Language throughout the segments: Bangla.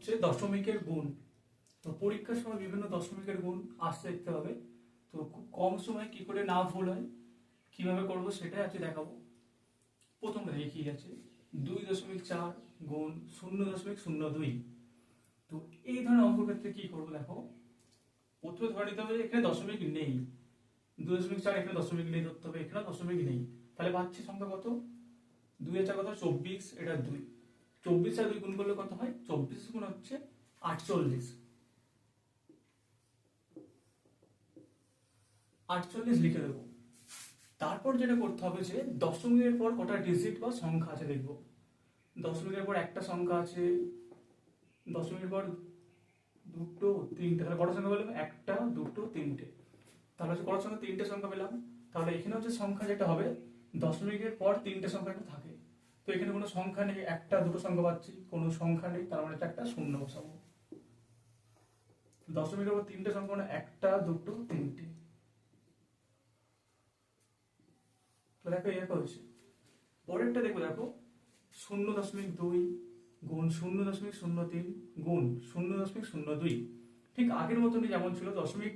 হচ্ছে দশমিকের গুণ, তো পরীক্ষার সময় বিভিন্ন দশমিকের গুণ আসতে দেখতে হবে। তো খুব কম সময় কি করে না ভুল হয়, কীভাবে করব সেটাই আজকে দেখাবো। প্রথমটা দেখি কি আছে? দুই দশমিক চার গুণ শূন্য দশমিক শূন্য দুই। তো এই ধরনের অঙ্কের ক্ষেত্রে কি করব দেখো? প্রথমে ধরে নিতে হবে এখানে দশমিক নেই। দুই দশমিক চার এখানে দশমিক নেই ধরতে হবে এখানে দশমিক নেই। তাহলে পাচ্ছি সংখ্যা কত? দুই হাজার কত? চব্বিশ, এটা দুই। চব্বিশ আর দুই গুণ করলে কত হয়? চব্বিশ গুণ হচ্ছে আটচল্লিশ। আটচল্লিশ লিখে দেবো। তারপর যেটা করতে হবে যে দশমিকের পর কটা ডিজিট বা সংখ্যা আছে দেখব। দশমিকের পর একটা সংখ্যা আছে, দশমিকের পর দুটো, তিনটে, তাহলে কটা সংখ্যা পেলাম? একটা, দুটো, তিনটে। তাহলে হচ্ছে কটার সংখ্যা? তিনটে সংখ্যা পেলাম। তাহলে এখানে হচ্ছে সংখ্যা যেটা হবে, দশমিকের পর তিনটে সংখ্যা একটা থাকে। তো এখানে কোনো সংখ্যা নেই, একটা, দুটো সংখ্যা পাচ্ছি, কোনো সংখ্যা নেই, তার মানে একটা শূন্য বসাবো দশমিকের পর তিনটে সংখ্যা মানে একটা, দুটো, তিনটে। দেখো ইয়ে করেছে। পরেরটা দেখো দেখো, শূন্য দশমিক দুই গুণ শূন্য দশমিক শূন্য তিন গুণ শূন্য দশমিক শূন্য দুই। ঠিক আগের মতনই যেমন ছিল, দশমিক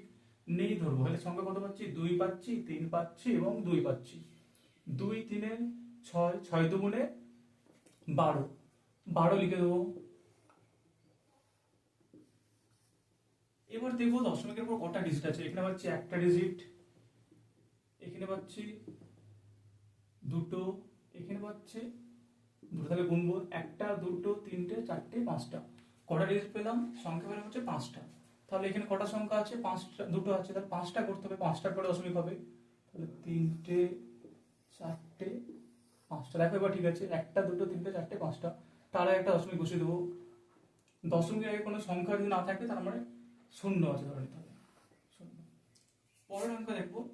নেই ধরবো। তাহলে সংখ্যা কত পাচ্ছি? দুই পাচ্ছি, তিন পাচ্ছি এবং দুই পাচ্ছি। দুই তিনে ছয় ছয় দুগুণে বারো। বারো লিখে দেবো। এবার দেখব দশমিকের পর কটা ডিজিট আছে। এখানে পাচ্ছি একটা ডিজিট এখানে পাচ্ছি দুটো, এখানে পাচ্ছে দুটো। তাহলে গুনবো একটা, দুটো, তিনটে, চারটে, পাঁচটা। কটা ডিজিট পেলাম? সংখ্যা পেলাম হচ্ছে পাঁচটা। তাহলে এখানে কটা সংখ্যা আছে? পাঁচটা, দুটো আছে। তাহলে পাঁচটা করতে হবে। পাঁচটার পরে দশমিক হবে। তাহলে তিনটে দেখো এবার ঠিক আছে। একটা, দুটো, তিনটে, চারটে, পাঁচটা। তার আগে একটা দশমিক বসিয়ে দেবো। দশমিকের আগে কোনো সংখ্যা যদি না থাকে, তার মানে শূন্য আছে ধরে নিতে হবে। শূন্য। পরের অঙ্ক দেখব।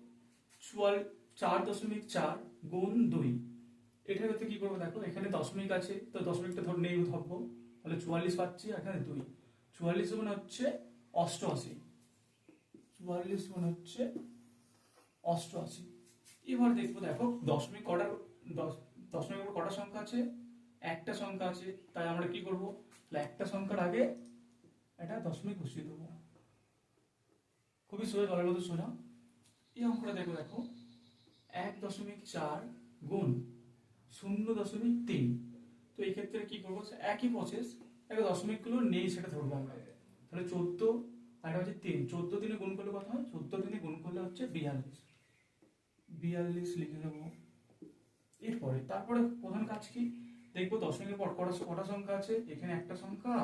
চুয়াল চার দশমিক চার গুণ দুই। এটার ক্ষেত্রে কি করব দেখো, এখানে দশমিক আছে, তো দশমিকটা ধর নেই ধরবো। তাহলে চুয়াল্লিশ পাচ্ছি, এখানে দুই। চুয়াল্লিশ গুণ হচ্ছে অষ্টআশি। চুয়াল্লিশ গুণ হচ্ছে অষ্টআশি। এবার দেখব, দেখো, দশমিক কটা দশ দশমিকের উপর কটা সংখ্যা আছে? একটা সংখ্যা আছে। তাই আমরা কি করব? একটা সংখ্যার আগে একটা দশমিক বসিয়ে দেবো। খুবই সোজা জলের মতো সোজা। এই অঙ্কটা দেখো দেখো। এক দশমিক চার গুণ শূন্য দশমিক তিন। তো এই ক্ষেত্রে কি করব? একই প্রসেস একটা দশমিকগুলো নেই, সেটা ধরবো আমরা। তাহলে চোদ্দ, আর হচ্ছে তিন। চোদ্দ দিনে গুণ করলে কত হয়? চোদ্দ দিনে গুণ করলে হচ্ছে বিয়াল্লিশ। বিয়াল্লিশ লিখে দেবো। এরপরে তারপরে প্রধান কাজ কি? দেখব দশমিকের পর কটা কটা সংখ্যা আছে? এখানে একটা সংখ্যা,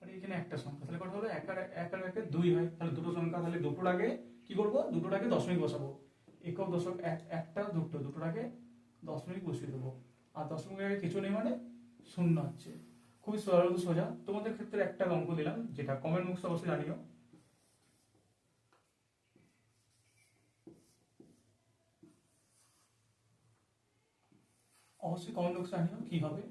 আর এখানে একটা সংখ্যা। তাহলে কটা হলো? এক আর এক আর দুই হয়। তাহলে দুটো সংখ্যা, তাহলে দুটোর আগে কি করব? দুটোর আগে দশমিক বসাবো। একক দশক এক, একটা, দুটো। দুটোর আগে দশমিক বসিয়ে দেবো। আর দশমিকের আগে কিছু নেই মানে শূন্য হচ্ছে খুবই সরল সোজা। তোমাদের ক্ষেত্রে একটা অঙ্ক দিলাম, যেটা কমেন্ট বক্সে অবশ্যই জানিও। অবশ্যই কমেন্ট বক্সে জানিও কি হবে।